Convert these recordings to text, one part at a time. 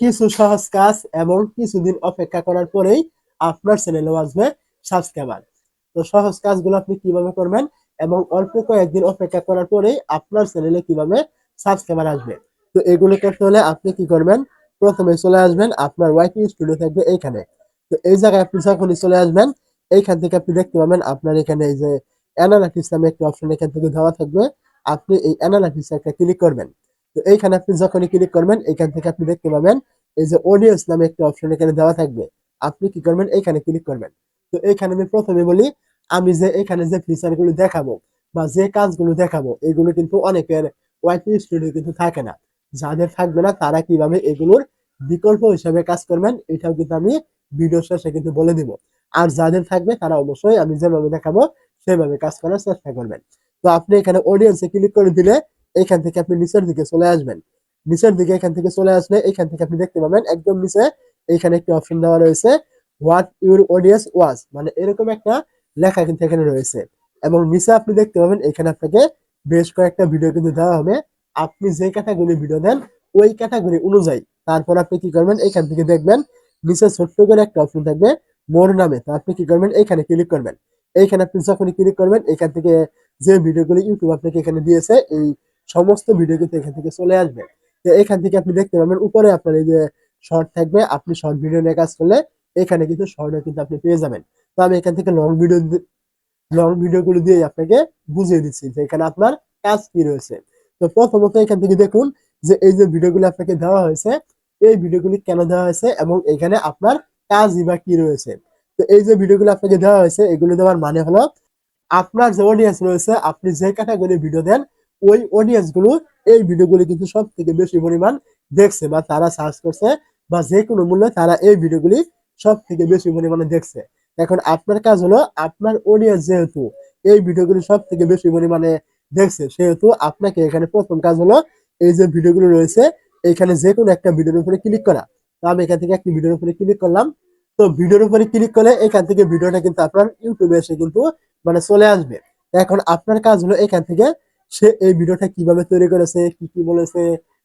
কিছু সহজ কাজ এবং কিছুদিন অপেক্ষা করার পরেই আপনার চ্যানেলেও আসবে সাবস্ক্রাইবার। তো সহজ কাজগুলো আপনি কীভাবে করবেন এবং অল্প কয়েকদিন অপেক্ষা করার পরেই আপনার চ্যানেলে কীভাবে সাবস্ক্রাইবার আসবে? তো এগুলো করতে হলে আপনি কি করবেন? প্রথমে চলে আসবেন আপনার ওয়াইটি স্টুডিও থাকবে এইখানে। তো এই জায়গায় আপনি যখনই চলে আসবেন, এইখান থেকে আপনি দেখতে পাবেন আপনার এখানে এই যে অ্যানালাইটিস নামে একটা অপশন এখান থেকে দেওয়া থাকবে। আপনি এই অ্যানালাইটিস একটা ক্লিক করবেন। তো এইখানে আপনি যখনই ক্লিক করবেন এখান থেকে আপনি দেখতে পাবেন এই যে অডিয়েন্স নামে একটা অপশন এখানে দেওয়া থাকবে। আপনি কি করবেন? এইখানে ক্লিক করবেন। তো এইখানে আমি প্রথমে বলি, আমি যে এখানে যে ফিচারগুলো দেখাবো বা যে কাজগুলো দেখাবো, এগুলো কিন্তু অনেকের ওয়াইটি স্টুডিও কিন্তু থাকে না। যাদের থাকবে না, তারা কীভাবে এগুলোর বিকল্প হিসাবে কাজ করবেন, এটাও কিন্তু আমি ভিডিও শেষে কিন্তু বলে দিব। আর যাদের থাকবে, তারা অবশ্যই আমি যেভাবে দেখাবো, সেভাবে কাজ করার চেষ্টা করবেন। তো আপনি এখানে অডিয়েন্সে ক্লিক করে দিলে এখান থেকে আপনি নিচের দিকে চলে আসবেন। নিচের দিকে এখান থেকে চলে আসলে এখান থেকে আপনি দেখতে পাবেন একদম নিচে এখানে একটি অপশন দেওয়া রয়েছে হোয়াট ইউর অডিয়েন্স ওয়াজ মানে এরকম একটা লেখা কিন্তু এখানে রয়েছে। এবং নিচে আপনি দেখতে পাবেন এখানে আপনাকে বেশ কয়েকটা ভিডিও কিন্তু দেওয়া হবে। আপনি যে ক্যাটাগরি ভিডিও দেন, ওই ক্যাটাগরি অনুযায়ী তারপর আপনি কি করবেন, এখান থেকে দেখবেন নিচে ছোট্ট করে একটা অপশন থাকবে মোর নামে। তো আপনি কি করবেন এইখানে ক্লিক করবেন। এইখানে আপনি যখনই ক্লিক করবেন, এখান থেকে যে ভিডিওগুলো ইউটিউব আপনাকে এখানে দিয়েছে, এই সমস্ত ভিডিও কিন্তু এখান থেকে চলে আসবে। তো এখান থেকে আপনি দেখতে পাবেন, উপরে আপনার এই যে শর্ট থাকবে, আপনি শর্ট ভিডিও নিয়ে কাজ করলে এখানে কিন্তু শর্টও কিন্তু আপনি পেয়ে যাবেন। তো আমি এখান থেকে লং ভিডিও লং ভিডিওগুলো দিয়ে আপনাকে বুঝিয়ে দিচ্ছি যে এখানে আপনার কাজ কি রয়েছে। তো প্রথমত এখান থেকে দেখুন যে এই যে ভিডিওগুলো আপনাকে দেওয়া হয়েছে, এই ভিডিওগুলি কেন দেওয়া হয়েছে এবং এখানে আপনার কাজই বা কি রয়েছে। তো এই যে ভিডিওগুলো আপনাকে দেওয়া হয়েছে, এগুলো দেওয়ার মানে হলো, আপনার যে অডিয়েন্স রয়েছে, আপনি যে ক্যাটাগরি ভিডিও দেন ওই অডিয়েন্সগুলো এই ভিডিওগুলি কিন্তু সব থেকে বেশি পরিমাণ দেখছে বা তারা সার্চ করছে বা যে কোনো মূল্যে তারা এই ভিডিওগুলি সব থেকে বেশি পরিমাণে দেখছে। এখন আপনার কাজ হলো আপনার অডিয়েন্স যেহেতু এই ভিডিওগুলি সব থেকে বেশি পরিমাণে দেখছে, সেহেতু আপনাকে এখানে প্রথম কাজ হলো এই যে ভিডিওগুলো রয়েছে, এখানে যে কোনো একটা ভিডিওর উপরে ক্লিক করা। তো আমি এখান থেকে একটি ভিডিওর উপরে ক্লিক করলাম। তো ভিডিওর উপরে ক্লিক করলে এখান থেকে ভিডিওটা কিন্তু আপনার ইউটিউবে এসে কিন্তু মানে চলে আসবে। এখন আপনার কাজ হলো এখান থেকে সে এই ভিডিওটা কীভাবে তৈরি করেছে, কি কি বলেছে,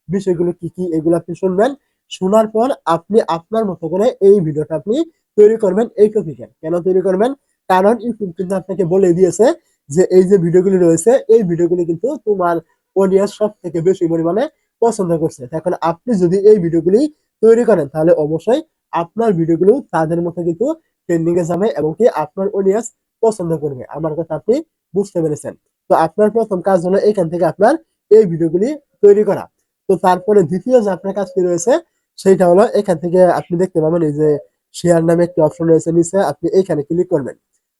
বিষয়গুলো কি কি, এগুলো আপনি শুনবেন। শোনার পর আপনি আপনার মতো করে এই ভিডিওটা আপনি তৈরি করবেন এই টপিকে কেন তৈরি করবেন? কারণ ইউটিউব কিন্তু আপনাকে বলে দিয়েছে যে, এই যে ভিডিওগুলি রয়েছে, এই ভিডিওগুলি কিন্তু তোমার অডিয়েন্স সব থেকে বেশি পরিমাণে পছন্দ করছে। এখন আপনি যদি এই ভিডিওগুলি তৈরি করেন, তাহলে অবশ্যই আপনার ভিডিওগুলো তাদের মতো কিন্তু ট্রেন্ডিং এ যাবে এবং কি আপনার অডিয়েন্স পছন্দ করবে। আমার কথা আপনি বুঝতে পেরেছেন। তো আপনার প্রথম কাজ হলো এখান থেকে আপনার এই ভিডিওগুলি তৈরি করা। তো তারপরে দ্বিতীয় যে আপনার কাজটি রয়েছে, সেইটা হলো এখান থেকে আপনি দেখতে পাবেন এই যে শেয়ার নামে একটি অপশন রয়েছে, নিচে আপনি এইখানে ক্লিক করবেন।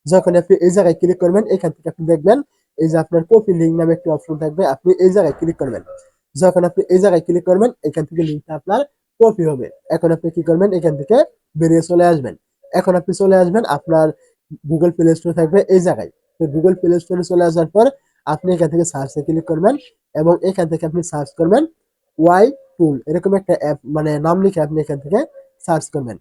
যখন আপনি এই জায়গায় ক্লিক করবেন, এখান থেকে আপনি দেখবেন এই যে আপনার কপি লিঙ্ক নামে একটি অপশন থাকবে, আপনি এই জায়গায় ক্লিক করবেন। যখন আপনি এই জায়গায় ক্লিক করবেন, এখান থেকে লিঙ্কটা আপনার কপি হবে। এখন আপনি কি করবেন, এখান থেকে বেরিয়ে চলে আসবেন। এখন আপনি চলে আসবেন আপনার গুগল প্লে স্টোর থাকবে এই জায়গায়। তো গুগল প্লে স্টোরে চলে আসার পর আপনি এখান থেকে সার্চে ক্লিক করবেন এবং এখান থেকে আপনি সার্চ করবেন ওয়াই টুল এরকম একটা অ্যাপ মানে নাম লিখে আপনি এখান থেকে সার্চ করবেন।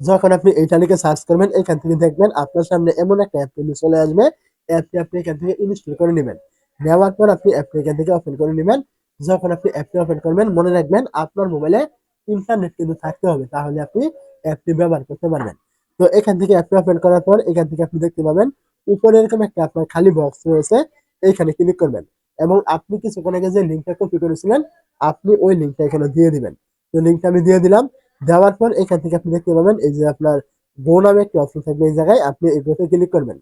যখন আপনি এইটা লিখে সার্চ করবেন, এখান থেকে দেখবেন আপনার সামনে এমন একটা অ্যাপ কিন্তু চলে আসবে। অ্যাপটি আপনি এখান থেকে ইনস্টল করে নেবেন। নেওয়ার পর আপনি অ্যাপটি এখান থেকে ওপেন করে নেবেন। যখন আপনি অ্যাপটি ওপেন করবেন, মনে রাখবেন আপনার মোবাইলে ইন্টারনেট কিন্তু থাকতে হবে, তাহলে আপনি অ্যাপটি ব্যবহার করতে পারবেন। তো এখান থেকে অ্যাপটি ওপেন করার পর এখান থেকে আপনি দেখতে পাবেন উপরে এরকম একটা আপনার খালি বক্স রয়েছে, এইখানে ক্লিক করবেন। এবং আপনি কিছুক্ষণ আগে যে লিঙ্কটা কপি করেছিলেন, আপনি ওই লিঙ্কটা এখানে দিয়ে দিবেন। তো লিঙ্কটা আমি দিয়ে দিলাম। দেওয়ার পর এখান থেকে আপনি দেখতে পাবেন, এই যে আপনার গো নামে একটি অপশন থাকবে এই জায়গায়, আপনি এই গোতে ক্লিক করবেন।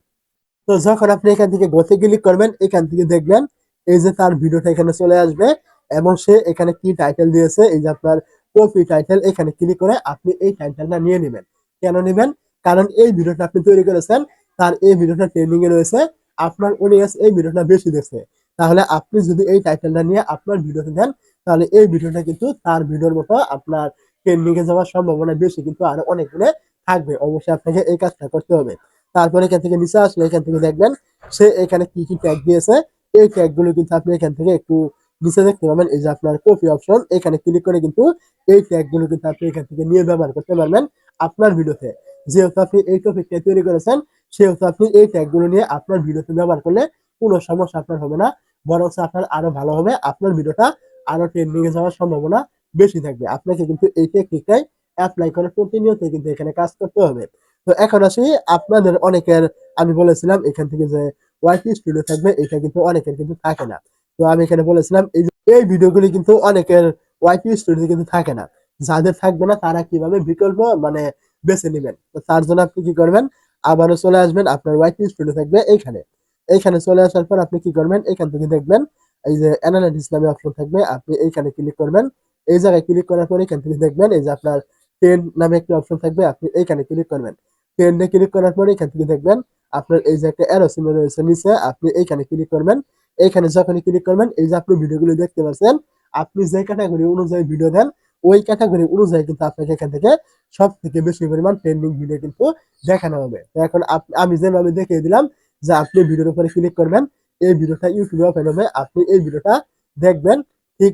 তো যখন আপনি এখান থেকে গোতে ক্লিক করবেন, এখান থেকে দেখবেন এই যে তার ভিডিওটা এখানে চলে আসবে এবং সে এখানে কি টাইটেল দিয়েছে, এই যে আপনার কপি টাইটেল এখানে ক্লিক করে আপনি এই টাইটেলটা নিয়ে নেবেন। কেন নেবেন? কারণ এই ভিডিওটা আপনি তৈরি করেছেন তার এই ভিডিওটা ট্রেন্ডিং এ রয়েছে, আপনার অডিয়েন্স এই ভিডিওটা বেশি দেখছে। তাহলে আপনি যদি এই টাইটেলটা নিয়ে আপনার ভিডিওতে দেন, তাহলে এই ভিডিওটা কিন্তু তার ভিডিওর মতো আপনার ট্রেন্ডিং এ যাওয়ার সম্ভাবনা বেশি, কিন্তু আরও অনেক গুণে থাকবে। অবশ্যই আপনাকে এই কাজটা করতে হবে। তারপরে এখান থেকে নিচে আসলে এখান থেকে দেখবেন, সে এখানে কি কি ট্যাগ দিয়েছে। এই ট্যাগগুলো কিন্তু আপনি এখান থেকে একটু নিচে দেখতে পাবেন। এই যে আপনার কপি অপশন এখানে ক্লিক করে কিন্তু এই ট্যাগগুলো কিন্তু আপনি এখান থেকে নিয়ে ব্যবহার করতে পারবেন আপনার ভিডিওতে। যেহেতু আপনি এই টপিকটা তৈরি করেছেন সেহেতু আপনি এই ট্যাগগুলো নিয়ে আপনার ভিডিওতে ব্যবহার করলে কোনো সমস্যা আপনার হবে না বরং আপনার আরও ভালো হবে, আপনার ভিডিওটা আরও ট্রেন্ডিং এ যাওয়ার সম্ভাবনা বেশি থাকবে। আপনাকে কিন্তু এই টেকনিকটাই অ্যাপ্লাই করে প্রতিনিয়ত কিন্তু এখানে কাজ করতে হবে। তো এখন আসি আপনাদের অনেকের, আমি বলেছিলাম এখান থেকে যে ওয়াইটি স্টুডিও থাকবে, এটা কিন্তু অনেকের কিন্তু থাকে না। তো আমি এখানে বলেছিলাম এই এই ভিডিওগুলি কিন্তু অনেকের ওয়াইটি স্টুডিও কিন্তু থাকে না। যাদের থাকবে না তারা কীভাবে বিকল্প মানে বেছে নেবেন? তো তার জন্য আপনি কি করবেন? আবারও চলে আসবেন, আপনার ওয়াইটি স্টুডিও থাকবে এইখানে। এইখানে চলে আসার পর আপনি কি করবেন? এখান থেকে দেখবেন এই যে অ্যানালাইটিস নামে অপশন থাকবে, আপনি এইখানে ক্লিক করবেন। এই জায়গায় ক্লিক করার পর এখান থেকে দেখবেন এই যে আপনার পেন নামে একটা অপশন থাকবে, আপনি এইখানে ক্লিক করবেন। পেনে ক্লিক করার পর এখান থেকে দেখবেন আপনার এই যে একটা অ্যারো চিহ্ন রয়েছে নিচে, আপনি এইখানে ক্লিক করবেন। এইখানে যখনই ক্লিক করবেন, এই যে আপনি ভিডিওগুলো দেখতে পাচ্ছেন, আপনি যে ক্যাটাগরি অনুযায়ী ভিডিও দেন ওই ক্যাটাগরি অনুযায়ী কিন্তু আপনাকে এখান থেকে সব থেকে বেশি পরিমাণ ট্রেন্ডিং ভিডিও কিন্তু দেখানো হবে। এখন আমি যেভাবে দেখিয়ে দিলাম যে আপনি ভিডিওর উপরে ক্লিক করবেন, এই ভিডিওটা ইউটিউবে ওপেন হবে, আপনি এই ভিডিওটা দেখবেন, ঠিক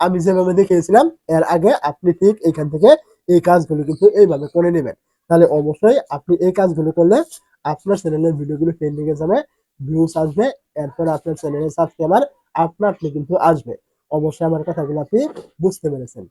আমি যেভাবে দেখিয়েছিলাম, এর আগে আপনি ঠিক এখান থেকে এই কাজগুলো কিন্তু এইভাবে করে নেবেন। তাহলে অবশ্যই আপনি এই কাজগুলো করলে আপনার চ্যানেলের ভিডিওগুলো ট্রেন্ডিং এ যাবে ভিউজ আসবে, এরপর আপনার চ্যানেলের সাবস্ক্রাইবার আপনা আপনি কিন্তু আসবে। অবশ্যই আমার কথাগুলো আপনি বুঝতে পেরেছেন।